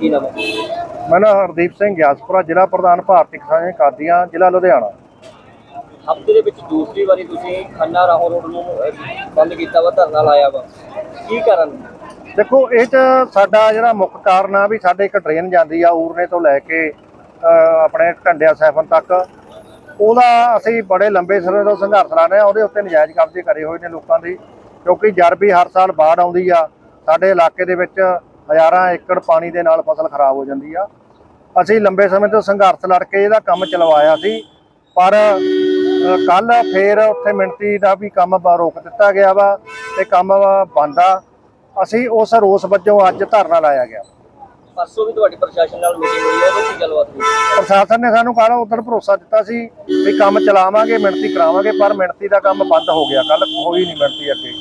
ਕੀ ਨਾਮ ਹੈ? ਮੈਂ ਨਾ ਹਰਦੀਪ ਸਿੰਘ ਗਿਆਸਪੁਰਾ ਜ਼ਿਲ੍ਹਾ ਪ੍ਰਧਾਨ ਭਾਰਤੀ ਕਿਸਾਨ ਕਾਦੀਆਂ ਜ਼ਿਲ੍ਹਾ ਲੁਧਿਆਣਾ। ਹਫ਼ਤੇ ਦੇ ਵਿੱਚ ਦੂਸਰੀ ਵਾਰੀ ਤੁਸੀਂ ਖੰਨਾ ਰਾਹੋਂ ਰੋਡ ਨੂੰ ਅਹ, ਬੰਦ ਕੀਤਾ ਵਾ ਧਰਨਾ ਲਾਇਆ ਵਾ। ਕੀ ਕਾਰਨ? ਦੇਖੋ ਇਹ ਚ ਸਾਡਾ ਜਿਹੜਾ ਮੁੱਖ ਕਾਰਨ ਆ ਵੀ ਸਾਡੇ ਇੱਕ ਟ੍ਰੇਨ ਜਾਂਦੀ ਆ ਊਰਨੇ ਤੋਂ ਲੈ ਕੇ ਅਹ, ਆਪਣੇ ਢੰਡਿਆ ਸੈਫਨ ਤੱਕ। ਉਹਦਾ ਅਸੀਂ ਬੜੇ ਲੰਬੇ ਸਮੇਂ ਤੋਂ ਸੰਘਰਸ਼ ਲਾ ਰਹੇ ਆ ਉਹਦੇ ਉੱਤੇ ਨਜਾਇਜ਼ ਕਬਜ਼ੇ ਕਰੇ ਹੋਏ ਨੇ ਲੋਕਾਂ ਦੀ ਕਿਉਂਕਿ ਵੀ ਹਰ ਸਾਲ ਬਾੜ ਆਉਂਦੀ ਆ। ਸਾਡੇ ਇਲਾਕੇ ਦੇ ਵਿੱਚ ਹਜ਼ਾਰਾਂ ਏਕੜ ਪਾਣੀ ਦੇ ਨਾਲ ਫਸਲ ਖਰਾਬ ਹੋ ਜਾਂਦੀ ਆ। ਅਸੀਂ ਲੰਬੇ ਸਮੇਂ ਤੋਂ ਸੰਘਰਸ਼ ਲੜ ਕੇ ਇਹਦਾ ਕੰਮ ਚਲਵਾਇਆ ਸੀ। ਪਰ ਕੱਲ ਫੇਰ ਉੱਥੇ ਮਿਣਤੀ ਦਾ ਵੀ ਕੰਮ ਰੋਕ ਦਿੱਤਾ ਗਿਆ ਵਾ ਤੇ ਕੰਮ ਬੰਦ ਆ। ਅਸੀਂ ਉਸ ਰੋਸ ਵਜੋਂ ਅੱਜ ਧਰਨਾ ਲਾਇਆ ਗਿਆ। ਪਰਸੋਂ ਵੀ ਤੁਹਾਡੀ ਪ੍ਰਸ਼ਾਸਨ ਨਾਲ ਮੀਟਿੰਗ ਹੋਈ ਹੈ ਉਹਦੇ ਗੱਲਬਾਤ ਹੋਈ? ਪ੍ਰਸ਼ਾਸਨ ਨੇ ਸਾਨੂੰ ਕੱਲ ਉਦੋਂ ਭਰੋਸਾ ਦਿੱਤਾ ਸੀ ਵੀ ਕੰਮ ਚਲਾਵਾਂਗੇ ਮਿਣਤੀ ਕਰਾਵਾਂਗੇ ਪਰ ਮਿਣਤੀ ਦਾ ਕੰਮ ਬੰਦ ਹੋ ਗਿਆ। ਕੱਲ ਹੋਈ ਨਹੀਂ ਮਿਣਤੀ ਅੱਗੇ।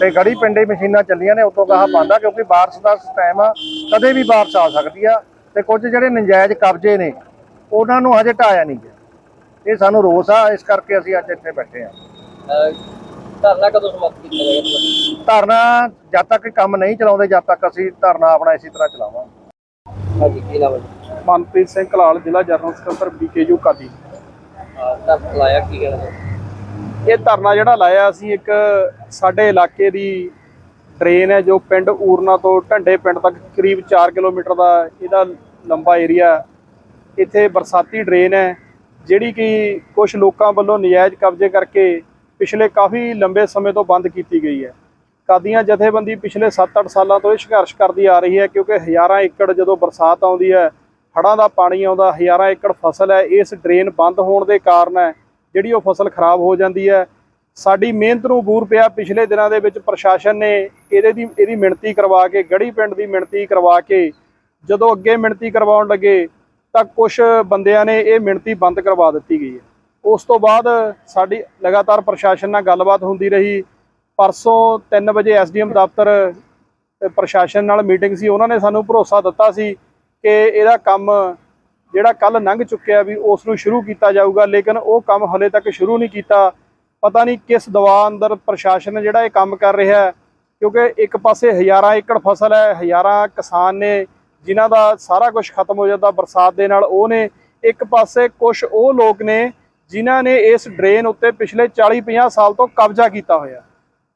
ਤੇ ਗੜੀ ਪਿੰਡੇ ਮਸ਼ੀਨਾਂ ਚੱਲੀਆਂ ਨੇ ਉਤੋਂ ਗਾਹ ਬੰਦ ਆ ਕਿਉਂਕਿ ਬਾਰਿਸ਼ ਦਾ ਟਾਈਮ ਆ ਕਦੇ ਵੀ ਬਾਰਿਸ਼ ਆ ਸਕਦੀ ਆ ਤੇ ਕੁਝ ਜਿਹੜੇ ਨਜਾਇਜ਼ ਕਬਜ਼ੇ ਨੇ ਉਹਨਾਂ ਨੂੰ ਹਜੇ ਢਾਇਆ ਨਹੀਂ ਗਿਆ। ਇਹ ਸਾਨੂੰ ਰੋਸ ਆ ਇਸ ਕਰਕੇ ਅਸੀਂ ਅੱਜ ਇੱਥੇ ਬੈਠੇ ਆ ਧਰਨਾ ਕਦੋਂ ਸਮਾਪਤ ਕੀਤਾ ਜਾਏਗਾ ਧਰਨਾ ਜਦ ਤੱਕ ਕੰਮ ਨਹੀਂ ਚਲਾਉਂਦੇ ਜਦ ਤੱਕ ਅਸੀਂ ਧਰਨਾ ਆਪਣਾ ਇਸੇ ਤਰ੍ਹਾਂ ਚਲਾਵਾਂਗੇ। ਹਾਂਜੀ ਕੀ ਨਾਮ ਹੈ? ਮਨਪ੍ਰੀਤ ਸਿੰਘ ਕਲਾਲ ਜ਼ਿਲ੍ਹਾ ਜਨਰਲ ਸਕੱਤਰ ਬੀਕੇਯੂ ਕਾਦੀ। ਧਰਨਾ ਲਾਇਆ ਕੀ ਹੈ? ਇਹ ਧਰਨਾ ਜਿਹੜਾ ਲਾਇਆ ਅਸੀਂ ਇੱਕ ਸਾਡੇ ਇਲਾਕੇ ਦੀ ਟ੍ਰੇਨ ਹੈ, ਜੋ ਪਿੰਡ ਊਰਨਾ ਤੋਂ ਢੰਡੇ ਪਿੰਡ ਤੱਕ ਕਰੀਬ 4 ਕਿਲੋਮੀਟਰ ਦਾ ਇਹਦਾ ਲੰਬਾ ਏਰੀਆ ਇੱਥੇ ਬਰਸਾਤੀ ਡਰੇਨ ਹੈ, ਜਿਹੜੀ ਕਿ ਕੁਝ ਲੋਕਾਂ ਵੱਲੋਂ ਨਜਾਇਜ਼ ਕਬਜ਼ੇ ਕਰਕੇ ਪਿਛਲੇ ਕਾਫੀ ਲੰਬੇ ਸਮੇਂ ਤੋਂ ਬੰਦ ਕੀਤੀ ਗਈ ਹੈ। ਕਾਦੀਆਂ ਜਥੇਬੰਦੀ ਪਿਛਲੇ 7-8 ਸਾਲਾਂ ਤੋਂ ਇਹ ਸੰਘਰਸ਼ ਕਰਦੀ ਆ ਰਹੀ ਹੈ, ਕਿਉਂਕਿ ਹਜ਼ਾਰਾਂ ਏਕੜ ਜਦੋਂ ਬਰਸਾਤ ਆਉਂਦੀ ਹੈ, ਹੜ੍ਹਾਂ ਦਾ ਪਾਣੀ ਆਉਂਦਾ, ਹਜ਼ਾਰਾਂ ਏਕੜ ਫਸਲ ਹੈ, ਇਸ ਡਰੇਨ ਬੰਦ ਹੋਣ ਦੇ ਕਾਰਨ ਜਿਹੜੀ ਉਹ ਫਸਲ ਖਰਾਬ ਹੋ ਜਾਂਦੀ ਹੈ। ਸਾਡੀ ਮਿਹਨਤ ਨੂੰ ਬੂਰ ਪਿਆ। ਪਿਛਲੇ ਦਿਨਾਂ ਦੇ ਵਿੱਚ ਪ੍ਰਸ਼ਾਸਨ ਨੇ ਇਹਦੇ ਦੀ, ਇਹਦੀ ਮਿਣਤੀ ਕਰਵਾ ਕੇ, ਗੜੀ ਪਿੰਡ ਦੀ ਮਿਣਤੀ ਕਰਵਾ ਕੇ, ਜਦੋਂ ਅੱਗੇ ਮਿਣਤੀ ਕਰਵਾਉਣ ਲੱਗੇ, ਤਾਂ ਕੁਝ ਬੰਦਿਆਂ ਨੇ ਇਹ ਮਿਣਤੀ ਬੰਦ ਕਰਵਾ ਦਿੱਤੀ ਗਈ ਹੈ। ਉਸ ਤੋਂ ਬਾਅਦ ਸਾਡੀ ਲਗਾਤਾਰ ਪ੍ਰਸ਼ਾਸਨ ਨਾਲ ਗੱਲਬਾਤ ਹੁੰਦੀ ਰਹੀ। ਪਰਸੋਂ 3 ਵਜੇ ਐਸਡੀਐਮ ਦਫ਼ਤਰ ਪ੍ਰਸ਼ਾਸਨ ਨਾਲ ਮੀਟਿੰਗ ਸੀ। ਉਹਨਾਂ ਨੇ ਸਾਨੂੰ ਭਰੋਸਾ ਦਿੱਤਾ ਸੀ ਕਿ ਇਹਦਾ ਕੰਮ ਜਿਹੜਾ ਕੱਲ ਲੰਘ ਚੁੱਕਿਆ ਵੀ ਉਸ ਨੂੰ ਸ਼ੁਰੂ ਕੀਤਾ ਜਾਊਗਾ, ਲੇਕਿਨ ਉਹ ਕੰਮ ਹਲੇ ਤੱਕ ਸ਼ੁਰੂ ਨਹੀਂ ਕੀਤਾ। ਪਤਾ ਨਹੀਂ ਕਿਸ ਦਵਾ ਅੰਦਰ ਪ੍ਰਸ਼ਾਸਨ ਜਿਹੜਾ ਇਹ ਕੰਮ ਕਰ ਰਿਹਾ ਹੈ, ਕਿਉਂਕਿ ਇੱਕ ਪਾਸੇ ਹਜ਼ਾਰਾਂ ਏਕੜ ਫਸਲ ਹੈ, ਹਜ਼ਾਰਾਂ ਕਿਸਾਨ ਨੇ, ਜਿਨ੍ਹਾਂ ਦਾ ਸਾਰਾ ਕੁਝ ਖਤਮ ਹੋ ਜਾਂਦਾ ਬਰਸਾਤ ਦੇ ਨਾਲ। ਉਹ ਨੇ ਇੱਕ ਪਾਸੇ ਕੁਝ ਉਹ ਲੋਕ ਨੇ, ਜਿਨ੍ਹਾਂ ਨੇ ਇਸ ਡਰੇਨ ਉੱਤੇ ਪਿਛਲੇ 40-50 ਸਾਲ ਤੋਂ ਕਬਜ਼ਾ ਕੀਤਾ ਹੋਇਆ।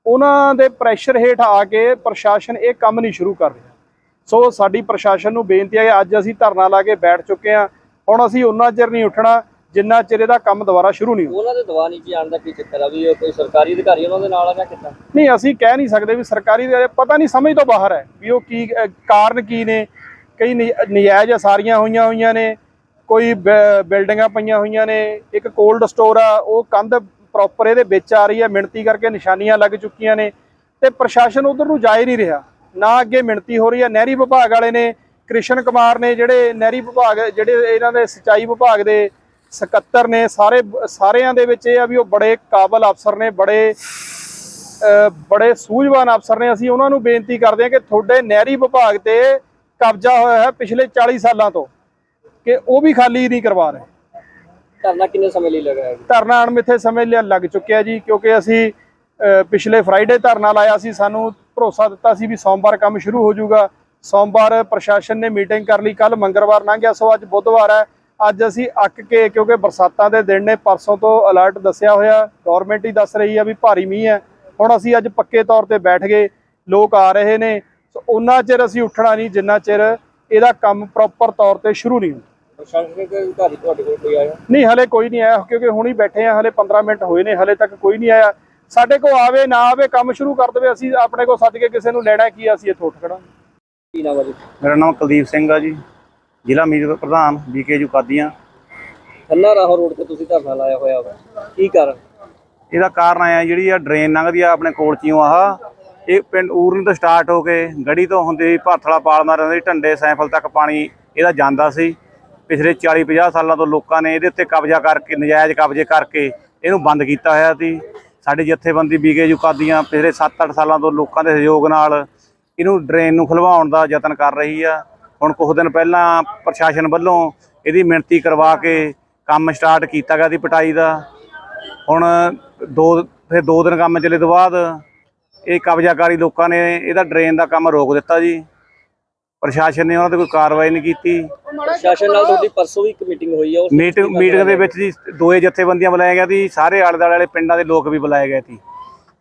ਉਹਨਾਂ ਦੇ ਪ੍ਰੈਸ਼ਰ ਹੇਠ ਆ ਕੇ ਪ੍ਰਸ਼ਾਸਨ ਇਹ ਕੰਮ ਨਹੀਂ ਸ਼ੁਰੂ ਕਰ ਰਿਹਾ। ਸੋ ਸਾਡੀ ਪ੍ਰਸ਼ਾਸਨ ਨੂੰ ਬੇਨਤੀ ਹੈ ਅੱਜ ਅਸੀਂ ਧਰਨਾ ਲਾ ਕੇ ਬੈਠ ਚੁੱਕੇ ਹਾਂ। ਹੁਣ ਅਸੀਂ ਉਹਨਾਂ ਚਿਰ ਨਹੀਂ ਉੱਠਣਾ ਜਿੰਨਾ ਚਿਰ ਇਹਦਾ ਕੰਮ ਦੁਬਾਰਾ ਸ਼ੁਰੂ ਨਹੀਂ ਹੁੰਦਾ ਉਹਨਾਂ ਦੇ ਦਵਾ ਨੀਚੇ ਆਉਣ ਦਾ ਕੀ ਚੱਕਰ ਆ ਵੀ ਕੋਈ ਸਰਕਾਰੀ ਅਧਿਕਾਰੀ ਉਹਨਾਂ ਦੇ ਨਾਲ ਆ ਜਾਂ ਕਿੱਦਾਂ? ਨਹੀਂ ਅਸੀਂ ਕਹਿ ਨਹੀਂ ਸਕਦੇ ਵੀ ਸਰਕਾਰੀ ਦੇ ਪਤਾ ਨਹੀਂ ਸਮਝ ਤੋਂ ਬਾਹਰ ਹੈ ਵੀ ਉਹ ਕੀ ਕਾਰਨ ਕੀ ਨੇ। ਕਈ ਨਜ- ਨਜਾਇਜ਼ ਸਾਰੀਆਂ ਹੋਈਆਂ ਹੋਈਆਂ ਨੇ ਕੋਈ ਬਿਲਡਿੰਗਾਂ ਪਈਆਂ ਹੋਈਆਂ ਨੇ ਇੱਕ ਕੋਲਡ ਸਟੋਰ ਆ ਉਹ ਕੰਧ ਪ੍ਰੋਪਰ ਇਹਦੇ ਵਿੱਚ ਆ ਰਹੀ ਹੈ ਮਿਣਤੀ ਕਰਕੇ ਨਿਸ਼ਾਨੀਆਂ ਲੱਗ ਚੁੱਕੀਆਂ ਨੇ। ਤੇ ਪ੍ਰਸ਼ਾਸਨ ਉਧਰ ਨੂੰ ਜਾ ਹੀ ਨਹੀਂ ਰਿਹਾ। ਨਾ ਅੱਗੇ ਮਿਣਤੀ ਹੋ ਰਹੀ ਹੈ। ਨਹਿਰੀ ਵਿਭਾਗ ਵਾਲੇ ਨੇ ਕ੍ਰਿਸ਼ਨ ਕੁਮਾਰ ਨੇ ਜਿਹੜੇ ਨਹਿਰੀ ਵਿਭਾਗ ਜਿਹੜੇ ਇਹਨਾਂ ਦੇ ਸਿੰਚਾਈ ਵਿਭਾਗ ਦੇ ਸਕੱਤਰ ਨੇ ਸਾਰੇ ਸਾਰਿਆਂ ਦੇ ਵਿੱਚ ਇਹ ਆ ਵੀ ਉਹ ਬੜੇ ਕਾਬਲ ਅਫਸਰ ਨੇ ਬੜੇ ਬੜੇ ਸੂਝਵਾਨ ਅਫਸਰ ਨੇ। ਅਸੀਂ ਉਹਨਾਂ ਨੂੰ ਬੇਨਤੀ ਕਰਦੇ ਹਾਂ ਕਿ ਤੁਹਾਡੇ ਨਹਿਰੀ ਵਿਭਾਗ ਤੇ ਕਬਜ਼ਾ ਹੋਇਆ ਹੈ ਪਿਛਲੇ 40 ਸਾਲਾਂ ਤੋਂ ਕਿ ਉਹ ਵੀ ਖਾਲੀ ਨਹੀਂ ਕਰਵਾ ਰਹੇ। ਧਰਨਾ ਕਿੰਨੇ ਸਮੇਂ ਲਈ ਲਗਾਇਆ ਧਰਨਾ ਅਣਮਿੱਥੇ ਸਮੇਂ ਲਈ ਲੱਗ ਚੁੱਕਿਆ ਜੀ ਕਿਉਂਕਿ ਅਸੀਂ ਪਿਛਲੇ ਫਰਾਈਡੇ ਧਰਨਾ ਲਾਇਆ ਸੀ ਸਾਨੂੰ ਭਰੋਸਾ ਦਿੱਤਾ ਸੀ ਵੀ ਸੋਮਵਾਰ ਕੰਮ ਸ਼ੁਰੂ ਹੋ ਜਾਊਗਾ। ਸੋਮਵਾਰ ਪ੍ਰਸ਼ਾਸਨ ਨੇ ਮੀਟਿੰਗ ਕਰ ਲਈ। ਕੱਲ ਮੰਗਲਵਾਰ ਲੰਘ ਗਿਆ ਸੋ ਅੱਜ ਬੁੱਧਵਾਰ ਹੈ। ਅੱਜ ਅਸੀਂ ਅੱਕ ਕੇ ਕਿਉਂਕਿ ਬਰਸਾਤਾਂ ਦੇ ਦਿਨ ਨੇ ਪਰਸੋਂ ਤੋਂ ਅਲਰਟ ਦੱਸਿਆ ਹੋਇਆ ਗਵਰਨਮੈਂਟ ਹੀ ਦੱਸ ਰਹੀ ਆ ਵੀ ਭਾਰੀ ਮੀਂਹ ਹੈ। ਹੁਣ ਅਸੀਂ ਅੱਜ ਪੱਕੇ ਤੌਰ ਤੇ ਬੈਠ ਗਏ ਲੋਕ ਆ ਰਹੇ ਨੇ। ਸੋ ਉਹਨਾਂ ਚਿਰ ਅਸੀਂ ਉੱਠਣਾ ਨਹੀਂ ਜਿੰਨਾ ਚਿਰ ਇਹਦਾ ਕੰਮ ਪ੍ਰੋਪਰ ਤੌਰ ਤੇ ਸ਼ੁਰੂ ਨਹੀਂ ਹੁੰਦਾ। ਪ੍ਰਸ਼ਾਸਨਿਕ ਅਧਿਕਾਰੀ ਤੁਹਾਡੇ ਕੋਲ ਕੋਈ ਆਇਆ? ਨਹੀਂ ਹਲੇ ਕੋਈ ਨਹੀਂ ਆਇਆ ਕਿਉਂਕਿ ਹੁਣੀ ਬੈਠੇ ਆ ਹਲੇ 15 ਮਿੰਟ ਹੋਏ ਨੇ ਹਲੇ ਤੱਕ ਕੋਈ ਨਹੀਂ ਆਇਆ। ਸਾਡੇ ਕੋਲ ਆਵੇ ਨਾ ਆਵੇ ਕੰਮ ਸ਼ੁਰੂ ਕਰ ਦੇਵੇ ਅਸੀਂ ਆਪਣੇ ਕੋਲ ਸੱਦ ਕੇ ਕਿਸੇ ਨੂੰ ਲੈਣਾ ਕੀ ਆ, ਅਸੀਂ ਇੱਥੇ ਉੱਠ ਖੜਾਂਗੇ। ਕੀ ਨਾਮ ਹੈ ਜੀ? ਮੇਰਾ ਨਾਮ ਕੁਲਦੀਪ ਸਿੰਘ ਆ ਜੀ ਜ਼ਿਲ੍ਹਾ ਮੀਤ ਪ੍ਰਧਾਨ ਬੀਕੇਯੂ ਕਾਦੀਆਂ। ਖੰਨਾ ਰਾਹੋਂ ਰੋਡ ਤੇ ਤੁਸੀਂ ਧਰਨਾ ਲਾਇਆ ਹੋਇਆ ਵਾ। ਕੀ ਕਾਰਨ? ਇਹਦਾ ਕਾਰਨ ਆਇਆ ਜਿਹੜੀ ਆ ਡਰੇਨ ਲੰਘਦੀ ਆ ਆਪਣੇ ਕੋਲ ਚੀਓ ਆਹ ਇਹ ਪਿੰਡ ਊਰਨ ਤੋਂ ਸਟਾਰਟ ਹੋ ਕੇ ਗੜੀ ਤੋਂ ਹੁੰਦੀ ਭਾਥਲਾ ਪਾਲਮਾ ਰਹਿੰਦੀ ਢੰਡੇ ਸੈਂਫਲ ਤੱਕ ਪਾਣੀ ਇਹਦਾ ਜਾਂਦਾ ਸੀ। ਪਿਛਲੇ 40 50 ਸਾਲਾਂ ਤੋਂ ਲੋਕਾਂ ਨੇ ਇਹਦੇ ਉੱਤੇ ਕਬਜ਼ਾ ਕਰਕੇ ਨਜਾਇਜ਼ ਕਬਜ਼ੇ ਕਰਕੇ ਇਹਨੂੰ ਬੰਦ ਕੀਤਾ ਹੋਇਆ ਸੀ। ਸਾਡੀ ਜਥੇਬੰਦੀ ਬੀਕੇ ਕਾਦੀਆਂ ਪਿਛਲੇ 7-8 ਸਾਲਾਂ ਤੋਂ ਲੋਕਾਂ ਦੇ ਸਹਿਯੋਗ ਨਾਲ ਇਹਨੂੰ ਡਰੇਨ ਨੂੰ ਖਲਵਾਉਣ ਦਾ ਯਤਨ ਕਰ ਰਹੀ ਆ। ਹੁਣ ਕੁਝ ਦਿਨ ਪਹਿਲਾਂ ਪ੍ਰਸ਼ਾਸਨ ਵੱਲੋਂ ਇਹਦੀ ਮਿਣਤੀ ਕਰਵਾ ਕੇ ਕੰਮ ਸਟਾਰਟ ਕੀਤਾ ਗਿਆ ਦੀ ਪਟਾਈ ਦਾ। ਹੁਣ ਦੋ, ਫਿਰ ਦੋ ਦਿਨ ਕੰਮ ਚੱਲੇ ਤੋਂ ਬਾਅਦ ਇਹ ਕਬਜ਼ਾਕਾਰੀ ਲੋਕਾਂ ਨੇ ਇਹਦਾ ਡਰੇਨ ਦਾ ਕੰਮ ਰੋਕ ਦਿੱਤਾ ਜੀ। ਪ੍ਰਸ਼ਾਸਨ ਨੇ ਉਹਨਾਂ ਤੇ ਕੋਈ ਕਾਰਵਾਈ ਨਹੀਂ ਕੀਤੀ। ਪ੍ਰਸ਼ਾਸਨ ਨਾਲ ਤੁਹਾਡੀ ਪਰਸੋਂ ਵੀ ਇੱਕ ਮੀਟਿੰਗ ਹੋਈ ਹੈ ਉਸ ਮੀਟਿੰਗ ਮੀਟਿੰਗ ਦੇ ਵਿੱਚ ਜੀ ਦੋਏ ਜਥੇਬੰਦੀਆਂ ਬੁਲਾਏ ਗਏ ਸੀ ਸਾਰੇ ਆਲੇ ਦੁਆਲੇ ਵਾਲੇ ਪਿੰਡਾਂ ਦੇ ਲੋਕ ਵੀ ਬੁਲਾਏ ਗਏ ਸੀ।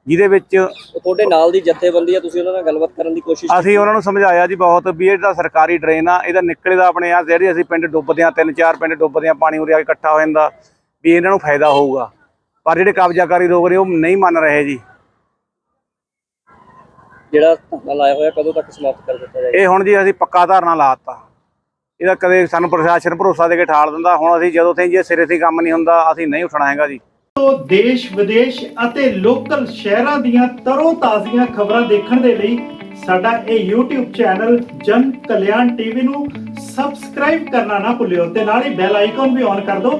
ਜਿਹਦੇ ਵਿੱਚ ਤੁਹਾਡੇ ਨਾਲ ਦੀ ਜਥੇਬੰਦੀ ਆ ਤੁਸੀਂ ਉਹਨਾਂ ਨਾਲ ਗੱਲਬਾਤ ਕਰਨ ਦੀ ਕੋਸ਼ਿਸ਼ ਅਸੀਂ ਉਹਨਾਂ ਨੂੰ ਸਮਝਾਇਆ ਜੀ ਬਹੁਤ ਵੀ ਇਹ ਜਿਹੜਾ ਸਰਕਾਰੀ ਡਰੇਨ ਆ ਇਹਦਾ ਨਿਕਲੇ ਦਾ ਆਪਣੇ ਆ ਜਿਹੜੀ ਅਸੀਂ ਪਿੰਡ ਡੁੱਬਦੇ ਆ ਤਿੰਨ ਚਾਰ ਪਿੰਡ ਡੁੱਬਦੇ ਆ ਪਾਣੀ ਉਰੇ ਆ ਕੇ ਇਕੱਠਾ ਹੋ ਜਾਂਦਾ ਵੀ ਇਹਨਾਂ ਨੂੰ ਫਾਇਦਾ ਹੋਊਗਾ। ਪਰ ਜਿਹੜੇ ਕਬਜ਼ਾਕਾਰੀ ਲੋਕ ਨੇ ਉਹ ਨਹੀਂ ਮੰਨ ਰਹੇ ਜੀ। ਜਿਹੜਾ ਧਰਨਾ ਲਾਇਆ ਹੋਇਆ ਕਦੋਂ ਤੱਕ ਸਮਾਪਤ ਕਰ ਦਿੱਤਾ ਜਾਏਗਾ? ਇਹ ਹੁਣ ਜੀ ਅਸੀਂ ਪੱਕਾ ਧਾਰਨਾ ਲਾਤਾ। ਇਹਦਾ ਕਦੇ ਸਾਨੂੰ ਪ੍ਰਸ਼ਾਸਨ ਭਰੋਸਾ ਦੇ ਕੇ ਠਾਲ ਦਿੰਦਾ। ਹੁਣ ਅਸੀਂ ਜਦੋਂ ਤਾਈਂ ਜੇ ਸਿਰੇ ਤੇ ਕੰਮ ਨਹੀਂ ਹੁੰਦਾ ਅਸੀਂ ਨਹੀਂ ਉੱਠਣਾ ਹੈਗਾ ਜੀ। ਤੋਂ ਦੇਸ਼ ਵਿਦੇਸ਼ ਅਤੇ ਲੋਕਲ ਸ਼ਹਿਰਾਂ ਦੀਆਂ ਤਰੋ ਤਾਜ਼ੀਆਂ ਖਬਰਾਂ ਦੇਖਣ ਦੇ ਲਈ ਸਾਡਾ ਇਹ YouTube ਚੈਨਲ ਜਨ ਕਲਿਆਣ ਟੀਵੀ ਨੂੰ ਸਬਸਕ੍ਰਾਈਬ ਕਰਨਾ ਨਾ ਭੁੱਲਿਓ ਤੇ ਨਾਲ ਹੀ ਬੈਲ ਆਈਕਨ ਵੀ ਔਨ ਕਰ ਦਿਓ।